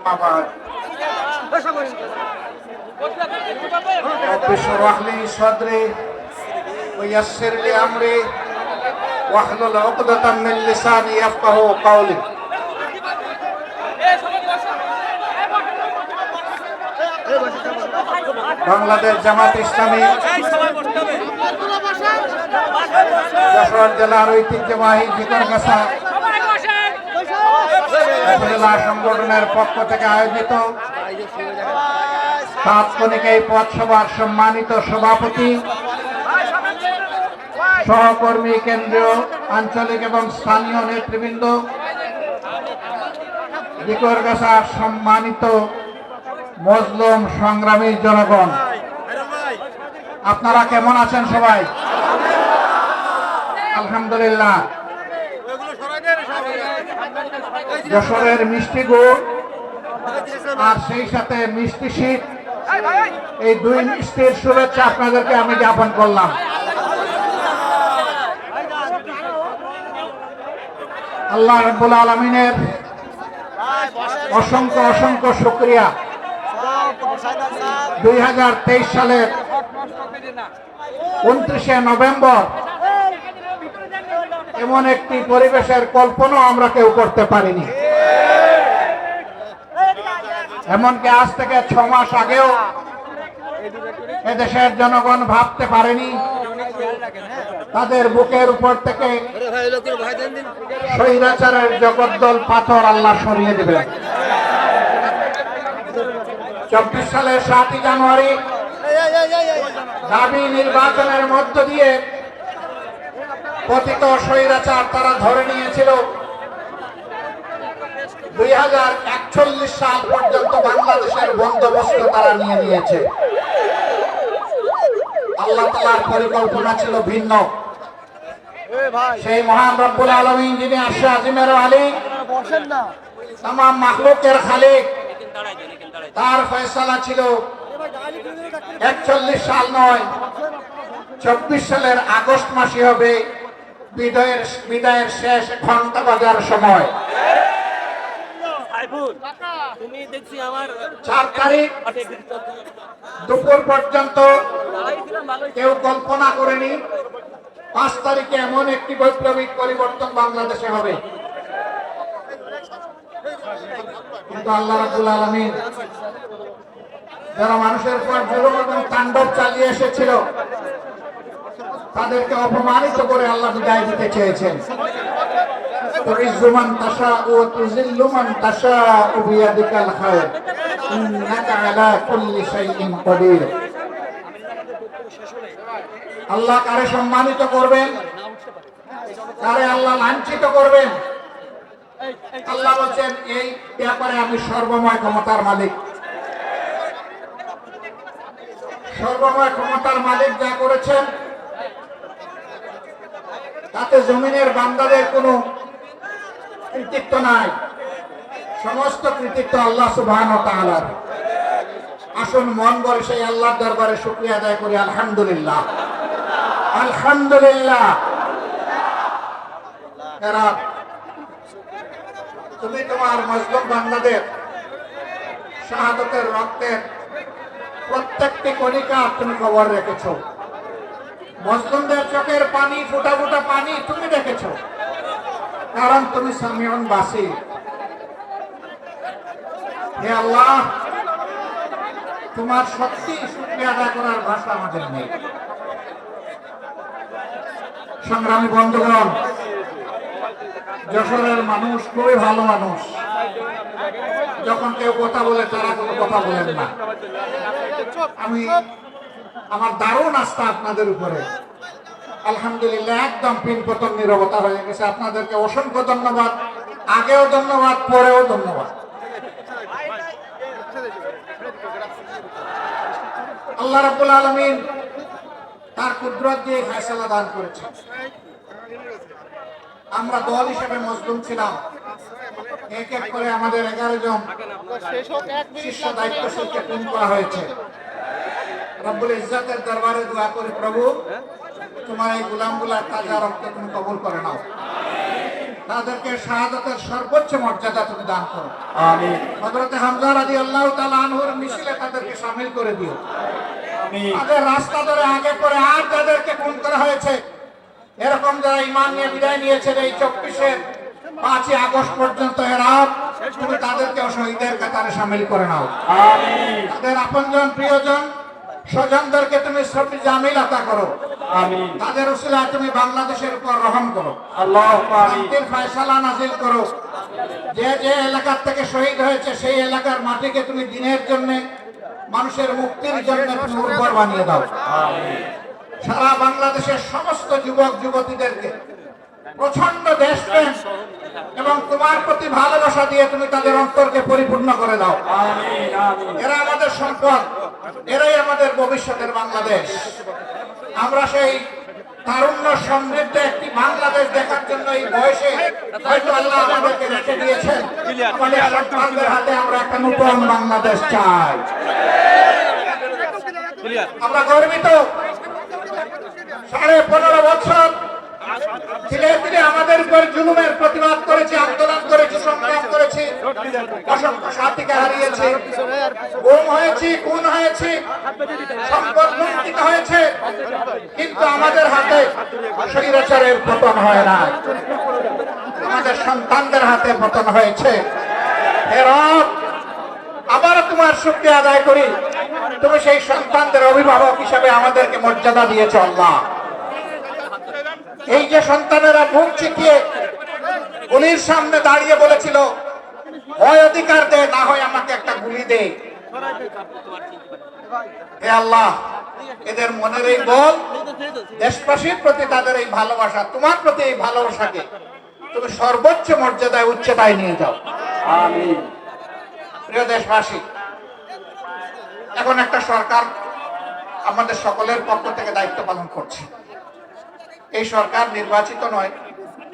أما بعد رب اشرح لي صدري ويسر لي أمري واحلل عقدة من لساني يفقه قولي বাংলাদেশ জামাত ইসলামী যশোর জেলার ঐতিহ্যবাহী জিকরগাছা জেলা সংগঠনের পক্ষ থেকে আয়োজিত তাৎক্ষণিক এই পথসভার সম্মানিত সভাপতি, সহকর্মী কেন্দ্রীয় আঞ্চলিক এবং স্থানীয় নেতৃবৃন্দ সম্মানিত মজলুম সংগ্রামী জনগণ। আপনারা কেমন আছেন সবাই? আলহামদুলিল্লাহ। যশোরের মিষ্টি গুড় আর সেই সাথে মিষ্টি শীত। এই দুই মিষ্টির শুভেচ্ছা আপনাদেরকে আমি জ্ঞাপন করলাম। আল্লাহ রব্বুল আলমিনের অসংখ্য অসংখ্য শুক্রিয়া। দুই হাজার তেইশ সালের উনত্রিশে নভেম্বর এমন একটি পরিবেশের কল্পনা আমরা কেউ করতে পারিনি। এমনকি আজ থেকে ছ মাস আগেও এদেশের জনগণ ভাবতে পারেনি। তাদের বুকের উপর থেকে স্বৈরাচারের জগদ্দল পাথর আল্লাহ সরিয়ে দেবে। চব্বিশ সালের সাতই জানুয়ারি দাবি নির্বাচনের মধ্য দিয়ে কথিত স্বৈরাচার তারা ধরে নিয়েছিল। দুই হাজার একচল্লিশ সাল পর্যন্ত বাংলাদেশের বন্দোবস্ত তারা নিয়ে নিয়েছে। আল্লাহ তালার পরিকল্পনা ছিল ভিন্ন। সেই মহান রব্বুল আলমিন যিনি আশা আজিমের আলী তাম মাহলুকের খালিক তার ফয়সালা ছিল একচল্লিশ সাল নয় চব্বিশ সালের আগস্ট মাসে হবে বিদায়ের বিদায়ের শেষ ঘণ্টা বাজার সময়। তুমি দেখছি আমার চার তারিখ দুপুর পর্যন্ত কেউ কল্পনা করেনি পাঁচ তারিখে এমন একটি বৈপ্লবিক পরিবর্তন বাংলাদেশে হবে। কিন্তু আল্লাহ রাবুল আলমিন যারা মানুষের পর জুলুম এবং তাণ্ডব চালিয়ে এসেছিল, তাদেরকে অপমানিত করে আল্লাহ বিদায় দিতে চেয়েছেন। تعز من تشاء وتذل من تشاء بيدك الخير إنك على كل شيء قدير আল্লাহ কারে সম্মানিত করবেন কারে আল্লাহ লাঞ্ছিত করবেন আল্লাহ বলছেন এই ব্যাপারে আমি সর্বময় ক্ষমতার মালিক সর্বময় ক্ষমতার মালিক যা করেছেন তাতে জমিনের বান্দাদের কোনো কৃতিত্ব নাই। সমস্ত কৃতিত্ব আল্লাহ তাআলার। আসুন মন করে সেই আল্লাহর দরবারে শুকরিয়া আদায় করি, আলহামদুলিল্লাহ। আলহামদুলিল্লাহ। তুমি তোমার মজলুম বান্দাদের, শাহাদতের রক্তের প্রত্যেকটি কণিকা তুমি খবর রেখেছ। মজলুমদের চোখের পানি, ফুটা ফুটা পানি তুমি দেখেছ। কারণ তুমি সামিয়ন বাসি হে আল্লাহ তোমার সত্যি শুক্রিয়া আদায় করার ভাষা আমাদের নেই সংগ্রামী বন্ধুগণ যশোরের মানুষ খুবই ভালো মানুষ যখন কেউ কথা বলে তারা কোনো কথা বলেন না আমি আমার দারুণ আস্থা আপনাদের উপরে আলহামদুলিল্লাহ, একদম পিন পতন নিরবতা হয়ে গেছে। আপনাদেরকে অসংখ্য ধন্যবাদ। আগেও ধন্যবাদ, পরেও ধন্যবাদ। আল্লাহ রাব্বুল আলমিন তার কুদরত দিয়ে ফয়সালা দান করেছেন। আমরা দল হিসেবে মজলুম ছিলাম। এক এক করে আমাদের এগারো জন শীর্ষ দায়িত্বশীলকে খুন করা হয়েছে। রব্বুল ইজ্জতের দরবারে দোয়া করে, প্রভু তোমার এই গুলামগুলার তাজা রক্ত তুমি কবুল করে নাও। তাদেরকে শাহাদতের সর্বোচ্চ মর্যাদা তুমি দান করো। হজরতে হামজা রাজি আল্লাহ তালা আনহুর মিছিলে তাদেরকে সামিল করে দিও। তাদের রাস্তা ধরে আগে পরে আর যাদেরকে খুন করা হয়েছে। এরকম যারা ইমান নিয়ে বিদায় নিয়েছেন এই চব্বিশে পাঁচই আগস্ট পর্যন্ত এরা তুমি তাদেরকেও শহীদের কাতারে সামিল করে নাও। তাদের আপনজন প্রিয়জন স্বজনদেরকে তুমি শ্রদ্ধি জামিল আতা করো। আমিন। তাদের উসিলা তুমি বাংলাদেশের উপর রহম করো? আল্লাহ আমিন ফয়সালা নাজিল করো। যে যে এলাকার থেকে শহীদ হয়েছে সেই এলাকার মাটিকে তুমি দিনের জন্য মানুষের মুক্তির জন্য তুমি উর্বর বানিয়ে দাও। সারা বাংলাদেশের সমস্ত যুবক যুবতীদেরকে প্রচণ্ড দেশপ্রেম এবং তোমার প্রতি ভালোবাসা দিয়ে তুমি তাদের অন্তরকে পরিপূর্ণ করে দাও। এরা আমাদের সম্পদ এরাই আমাদের ভবিষ্যতের বাংলাদেশ। আমরা সেই তারুণ্য সমৃদ্ধ একটি বাংলাদেশ দেখার জন্য এই বয়সে হয়তো আল্লাহ আমাদেরকে রেখে দিয়েছেন। আমাদের সন্তানদের হাতে আমরা একটা নতুন বাংলাদেশ চাই। আমরা গর্বিত। সাড়ে পনেরো বছর ধীরে ধীরে আমাদের উপর জুলুমের প্রতিবাদ করেছে, আন্দোলন অসংখ্য কিন্তু আমাদের হাতে স্বৈরাচারের পতন হয় না আমাদের সন্তানদের হাতে পতন হয়েছে। আবারও তোমার শুক্রিয়া আদায় করি। তুমি সেই সন্তানদের অভিভাবক হিসাবে আমাদেরকে মর্যাদা দিয়েছ, আল্লাহ। এই যে সন্তানেরা বুক চিকিয়ে গুলির সামনে দাঁড়িয়ে বলেছিল হয় অধিকার দে না হয় আমাকে একটা গুলি দে। হে আল্লাহ এদের মনের এই বল দেশবাসীর প্রতি তাদের এই ভালোবাসা তোমার প্রতি এই ভালোবাসাকে তুমি সর্বোচ্চ মর্যাদায় উচ্চতায় নিয়ে যাও। প্রিয় দেশবাসী এখন একটা সরকার আমাদের সকলের পক্ষ থেকে দায়িত্ব পালন করছে। এই সরকার নির্বাচিত নয়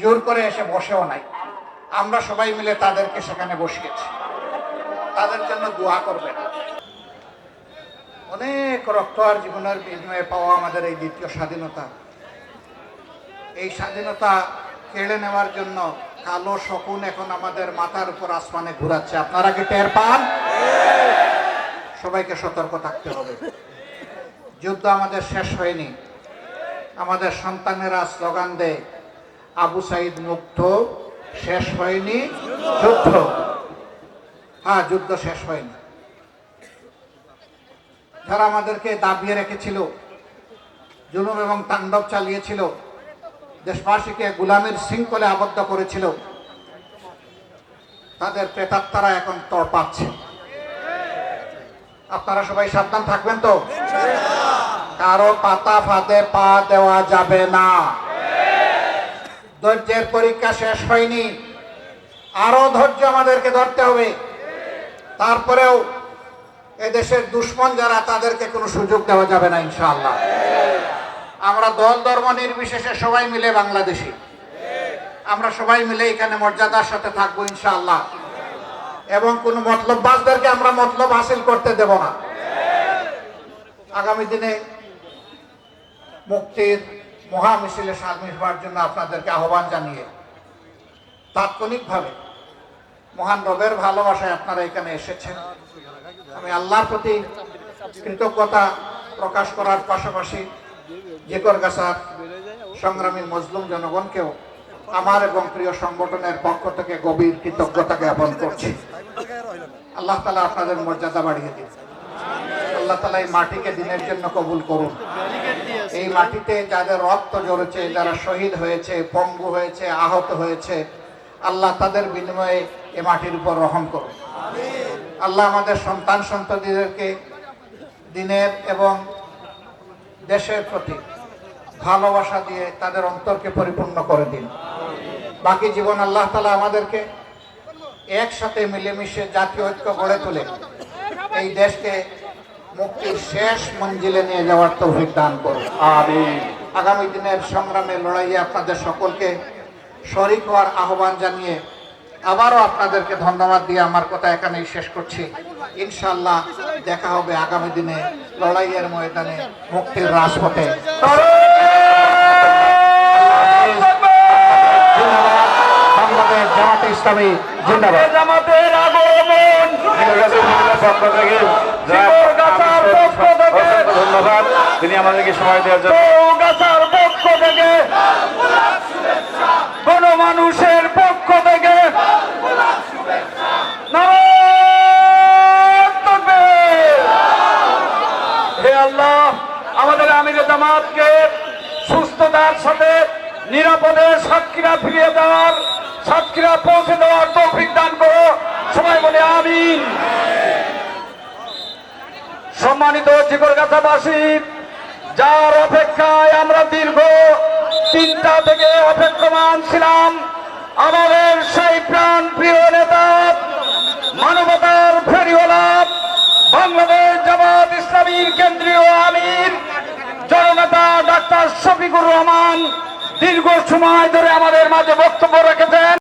জোর করে এসে বসেও নাই। আমরা সবাই মিলে তাদেরকে সেখানে বসিয়েছি। তাদের জন্য দোয়া করবেন। অনেক রক্ত আর জীবনের বিনিময়ে পাওয়া আমাদের এই দ্বিতীয় স্বাধীনতা। এই স্বাধীনতা কেড়ে নেওয়ার জন্য কালো শকুন এখন আমাদের মাথার উপর আসমানে ঘুরাচ্ছে। আপনারা কি টের পান? সবাইকে সতর্ক থাকতে হবে। যুদ্ধ আমাদের শেষ হয়নি। আমাদের সন্তানেরা স্লোগান দেয়, আবু সাইদ মুক্ত শেষ হয়নি, যুদ্ধ। হ্যাঁ যুদ্ধ শেষ হয়নি। যারা আমাদেরকে দাবিয়ে রেখেছিল, জুলুম এবং তাণ্ডব চালিয়েছিল, দেশবাসীকে গুলামের শৃঙ্খলে আবদ্ধ করেছিল, তাদের প্রেতাত্মারা এখন তড়পাচ্ছে আপনারা সবাই সাবধান থাকবেন তো? কারও পাতা ফাঁদে পা দেওয়া যাবে না। ধৈর্যের পরীক্ষা শেষ হয়নি। আরও ধৈর্য আমাদেরকে ধরতে হবে। তারপরেও এদেশের দুশ্মন যারা, তাদেরকে কোনো সুযোগ দেওয়া যাবে না ইনশাআল্লাহ। আমরা দল, ধর্ম, নির্বিশেষে সবাই মিলে বাংলাদেশি। আমরা সবাই মিলে এখানে মর্যাদার সাথে থাকব ইনশাআল্লাহ। এবং কোন মতলববাজদেরকে আমরা মতলব হাসিল করতে দেব না। আগামী দিনে মুক্তির মহা মিছিলে সামিল হওয়ার জন্য আপনাদেরকে আহ্বান জানিয়ে তাৎক্ষণিকভাবে মহান রবের ভালোবাসায় আপনারা এখানে এসেছেন। আমি আল্লাহর প্রতি কৃতজ্ঞতা প্রকাশ করার পাশাপাশি জেকর গাছার সংগ্রামী মজলুম জনগণকেও আমার এবং প্রিয় সংগঠনের পক্ষ থেকে গভীর কৃতজ্ঞতা জ্ঞাপন করছি। আল্লাহ তালা আপনাদের মর্যাদা বাড়িয়ে দিন। আল্লাহ তালা এই মাটিকে দিনের জন্য কবুল করুন। এই মাটিতে যাদের রক্ত জড়েছে যারা শহীদ হয়েছে, পঙ্গু হয়েছে, আহত হয়েছে, আল্লাহ তাদের বিনিময়ে এ মাটির উপর রহম করুন। আল্লাহ আমাদের সন্তান সন্ততিদেরকে দিনের এবং দেশের প্রতি ভালোবাসা দিয়ে তাদের অন্তরকে পরিপূর্ণ করে দিন। বাকি জীবন আল্লাহ তালা আমাদেরকে একসাথে মিলেমিশে জাতীয় ঐক্য গড়ে তুলে এই দেশকে মুক্তির শেষ মঞ্জিলে নিয়ে যাওয়ার তৌফিক দান করুন। আমিন। আগামী দিনের সংগ্রামে লড়াইয়ে আপনাদের সকলকে শরিক হওয়ার আহ্বান জানিয়ে আবারও আপনাদেরকে ধন্যবাদ দিয়ে আমার কথা এখানেই শেষ করছি। ইনশাল্লাহ দেখা হবে আগামী দিনে লড়াইয়ের ময়দানে মুক্তির রাজপথে। ইসলামী জিন্দাবাদ। জামাতের আগমন। পক্ষ থেকে। ধন্যবাদ। তিনি আমাদেরকে সময় দেওয়ার জন্য গাছার পক্ষ থেকে। কোন মানুষের পক্ষ থেকে। হে আল্লাহ আমাদের আমির জামাতকে সুস্থতার সাথে নিরাপদে সাক্ষীরা ফিরিয়ে দেওয়ার সাতক্ষীরা পৌঁছে দেওয়ার তৌফিক দান করো। সবাই বলে আমিন। সম্মানিত জিগরগাছাবাসী যার অপেক্ষায় আমরা দীর্ঘ তিনটা থেকে অপেক্ষমান ছিলাম, আমাদের সেই প্রাণ প্রিয় নেতা, মানবতার ফেরিওয়ালা, বাংলাদেশ জামাত ইসলামীর কেন্দ্রীয় আমির, জননেতা ডাক্তার শফিকুর রহমান দীর্ঘ সময় ধরে আমাদের মাঝে বক্তব্য রেখেছেন।